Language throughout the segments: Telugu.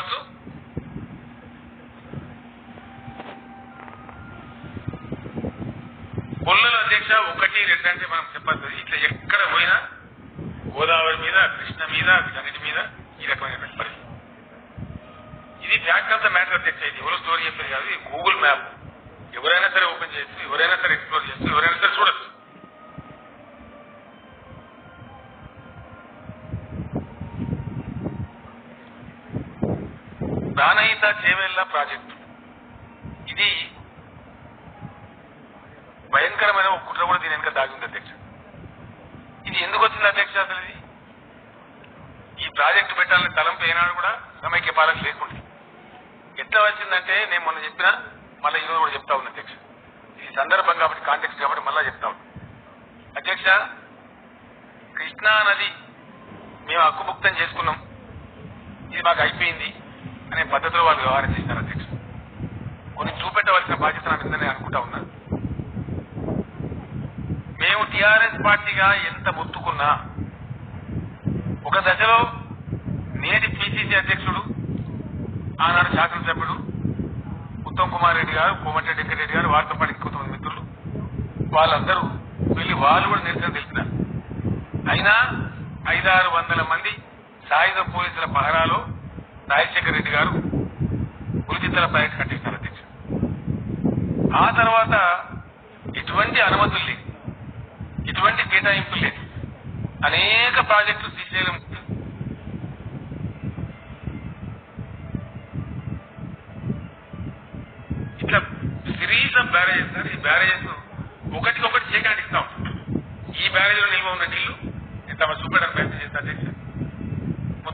కావచ్చు పొల్లల అధ్యక్ష ఒకటి రెండు అంటే మనం చెప్పద్దు ఇట్లా ఎక్కడ పోయినా గోదావరి మీద కృష్ణ మీద వీటన్నిటి మీద ఈ రకమైన పరిస్థితి. ఇది ఫ్యాక్ట్ ఆఫ్ ద మ్యాటర్ అధ్యక్ష. ఇది ఎవరు స్టోరీ చెప్పేది కాదు ఇది గూగుల్ మ్యాప్. చేవెళ్ళ ప్రాజెక్టు. ఇది భయంకరమైన ఒక కుట్ర కూడా దీని వెనుక దాగి ఉంది అధ్యక్ష. ఇది ఎందుకు వచ్చింది అధ్యక్ష అసలు ఇది? ఈ ప్రాజెక్టు పెట్టాలని తలంపు ఏనాడు కూడా సమైక్య పాలన లేకుండా. ఎట్లా వచ్చిందంటే నేను మొన్న చెప్పిన మళ్ళీ ఈరోజు కూడా చెప్తా ఉన్నా అధ్యక్ష. ఇది సందర్భం కాబట్టి కాంటెక్స్ కాబట్టి మళ్ళీ చెప్తా ఉన్నా. అధ్యక్ష కృష్ణా నది మేము హక్కుముక్తం చేసుకున్నాం. ఇది మాకు అయిపోయింది. అనే పద్ధతిలో వాళ్ళు వ్యవహారం చేశారు అధ్యక్ష. కొన్ని చూపెట్టవలసిన బాధ్యత నా మీదనే అనుకుంటా ఉన్నా. మేము టీఆర్ఎస్ పార్టీగా ఎంత మొత్తుకున్నా ఒక దశలో నేటి పిసిసి అధ్యక్షుడు ఆనాడు శాసనసభ్యుడు ఉత్తమ్ కుమార్ రెడ్డి గారు కోమటిరెడ్డి వెంకటరెడ్డి గారు వారితో పాటు ఇంకొంతమంది మిత్రులు వాళ్ళందరూ వెళ్ళి వాళ్ళు కూడా నిరసన తెలిపినారు. అయినా ఐదారు వందల మంది సాయుధ పోలీసుల పహరాలో రాజశేఖర రెడ్డి గారు పులిచిత్తల ప్రాజెక్ట్ కట్టించారు అధ్యక్ష. ఆ తర్వాత ఇటువంటి అనుమతులు లేవు. ఇటువంటి కేటాయింపులు లేదు అనేక ప్రాజెక్టులు శ్రీశైలం ఇట్లా సిరీస్ ఆఫ్ బ్యారేజెస్ సార్ ఈ బ్యారేజెస్ ఒకటికొకటి చేయడానికి ఈ బ్యారేజ్లో నిల్వ ఉన్న నీళ్ళు తమ సూపర్ ప్రయత్నం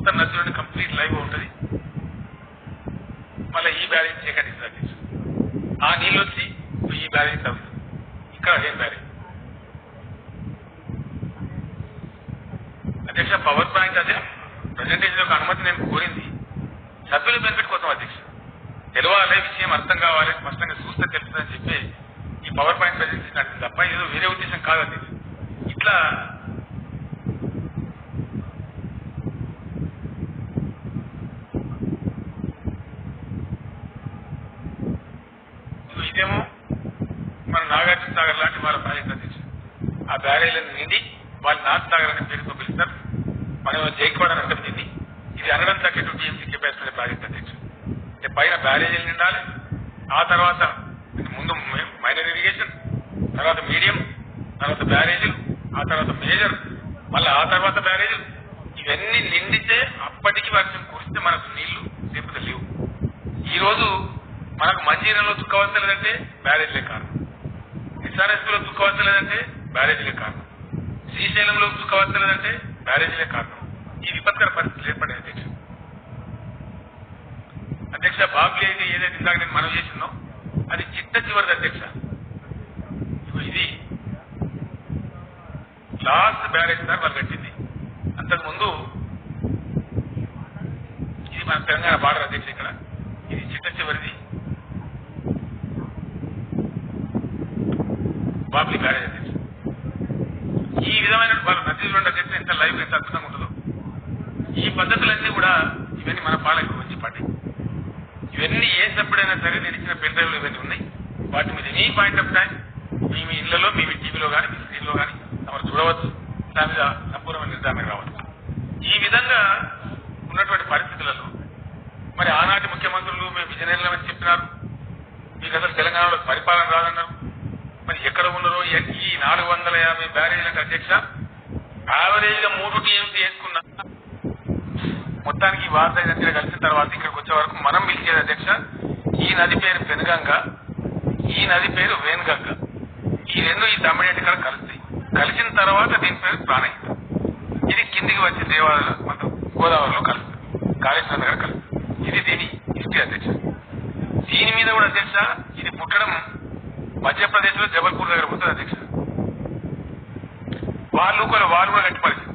మొత్తం నదిలోని కంప్లీట్ లైవ్ ఉంటుంది. మళ్ళీ ఈ బ్యారేజ్ చేయకండి ఇస్తా అధ్యక్ష ఆ నీళ్ళు వచ్చి ఈ బ్యారేజ్ తగ్గుతుంది ఇక్కడ ఏం బ్యారేజ్ అధ్యక్ష పవర్ పాయింట్ అదే ప్రజెంటేషన్ యొక్క అనుమతి నేను కోరింది. సభ్యుల బెనిఫిట్ కోసం అధ్యక్ష. తెలవాలే విషయం అర్థం కావాలి స్పష్టంగా చూస్తే తెలుస్తుందని చెప్పి ఈ పవర్ పాయింట్ ప్రజెంటేషన్ అడిగింది తప్ప ఏదో వేరే ఉద్దేశం కాదు అధ్యక్ష. ఇట్లా సాగర్ లాంటి వాళ్ళ ప్రాజెక్ట్ అధ్యక్ష ఆ బ్యారేజ్లను నిండి వాళ్ళు నార్త్ సాగర్ అనే పేరుతో పిలుస్తారు. మనం జైక్వాడ్ అని అంటే దీన్ని. ఇది అనడం తగ్గ టూ టీఎంసీ కెపాసిటీ ప్రాజెక్ట్ అధ్యక్ష అంటే పైన బ్యారేజీలు నిండాలి ఆ తర్వాత ముందు మైనర్ ఇరిగేషన్ తర్వాత మీడియం తర్వాత బ్యారేజీలు ఆ తర్వాత మేజర్ మళ్ళీ ఆ తర్వాత బ్యారేజీలు. ఇవన్నీ నిండితే అప్పటికి వర్షం కురిస్తే మనకు నీళ్ళు తిరుపతి లేవు. ఈ రోజు మనకు మంచి నీళ్ళు చుక్కవలసలేదంటే బ్యారేజ్లే కారణం. ఎస్ఆర్ఎస్లో చుక్కవచ్చలేదంటే బ్యారేజ్లే కారణం. శ్రీశైలంలో దుఃఖవచ్చలేదంటే బ్యారేజీలే కారణం. ఈ విపత్కర పరిస్థితులు ఏర్పడే అధ్యక్ష. అధ్యక్ష బాబ్లీ అయితే ఏదైతే ఇందాక నేను మనం చేసిందో అది చిట్ట చివరిది అధ్యక్ష. ఇది. లాస్ట్ బ్యారేజ్ సార్ వాళ్ళు కట్టింది. అంతకుముందు ఇది మన తెలంగాణ బార్డర్ అధ్యక్ష ఇక్కడ. ఇది చిట్ట చివరిది. బాబ్లీ మ్యారేజ్ అధ్యక్ష ఈ విధమైన వాళ్ళ నదిలో అధ్యక్ష ఎంత లైఫ్ ఎంత అద్భుతంగా ఉంటుందో. ఈ పద్ధతులన్నీ కూడా ఇవన్నీ మన పాలకు వచ్చి పడ్డాయి ఇవన్నీ ఏ సరే నేను ఇచ్చిన పెన్ డ్రైవ్లు ఇవన్నీ ఉన్నాయి. వాటి మీద ఎనీ పాయింట్ ఆఫ్ టైం మీ మీ ఇళ్ళలో మీ టీవీలో కానీ మీ స్క్రీన్లో కానీ తమరు చూడవచ్చు. దాని మీద సంపూర్ణమైన నిర్ధారణ రావచ్చు. ఈ విధంగా ఉన్నటువంటి పరిస్థితులలో మరి ఆనాటి ముఖ్యమంత్రులు మేము విజయనగరం చెప్పినారు. మీకు అసలు తెలంగాణలో పరిపాలన రాదన్నారు. ఎక్కడ ఉన్నారో ఈ- నాలుగు వందల యాభై బ్యారేజ్లకు అధ్యక్ష. యావరేజ్గా మూడు టీఎంసీ వేసుకున్నా మొత్తానికి వార్త దగ్గర కలిసిన తర్వాత ఇక్కడికి వచ్చే వరకు మనం పిలిచేది అధ్యక్ష ఈ నది పేరు పెనుగంగ ఈ నది పేరు వేనుగంగ ఈ రెండు ఈ తమిళనాడు ఇక్కడ కలుస్తాయి. కలిసిన తర్వాత దీని పేరు ప్రాణహిత. ఇది కిందికి వచ్చి దేవాలయ మొత్తం గోదావరిలో కలుస్తుంది కాళేశ్వరం దగ్గర కలుస్తుంది ఇది దీని హిస్టరీ అధ్యక్ష. దీని మీద కూడా అధ్యక్ష ఇది పుట్టడం మధ్యప్రదేశ్లో జబల్పూర్ దగ్గర పుట్టింది అధ్యక్ష. వాళ్ళు కూడా వాళ్ళు కూడా గట్టి పరిస్థితి.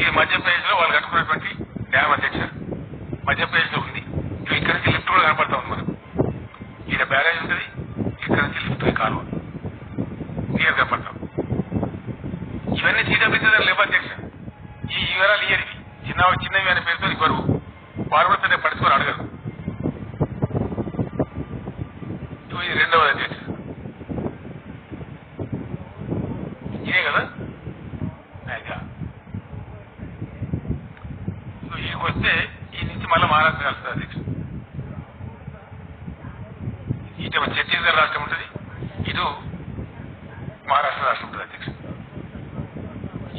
ఇది మధ్యప్రదేశ్లో వాళ్ళు కట్టుకున్నటువంటి డ్యామ్ అధ్యక్ష. మధ్యప్రదేశ్లో ఉంది. ఇవి నుంచి లిఫ్ట్ కూడా కనపడతాం క్లబ్ అధ్యక్షుడు ఈ వివరాలు ఇయ్యరికి. చిన్న చిన్నవి అనే పేరుతో ఇవ్వరు వారు తనే పడుచుకొని అడగరు ఇది రెండవ అధ్యక్షుడు ఇదే కదా? అయిగా వస్తే ఈ నుంచి మళ్ళీ మహారాష్ట్ర కలుస్తుంది అధ్యక్ష. ఇటు ఛత్తీస్గఢ్ రాష్ట్రం ఉంటుంది. ఇటు మహారాష్ట్ర రాష్ట్రం ఉంటుంది అధ్యక్ష.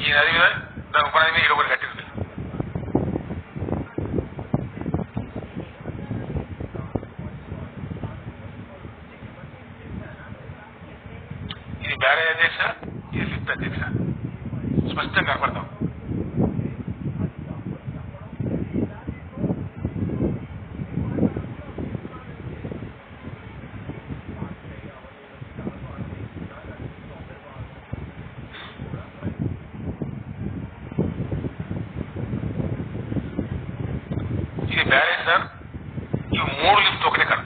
ఈ నది మీద దాని ఉపనది మీద ఒకటి కట్టింది. ఇది బ్యారేజ్ అధ్యక్ష ఇది లిఫ్ట్ అధ్యక్ష. స్పష్టంగా కనపడతాం. ఇది బ్యారేజ్ సార్ ఈ మూడు లిఫ్ట్ ఒకటే కాదు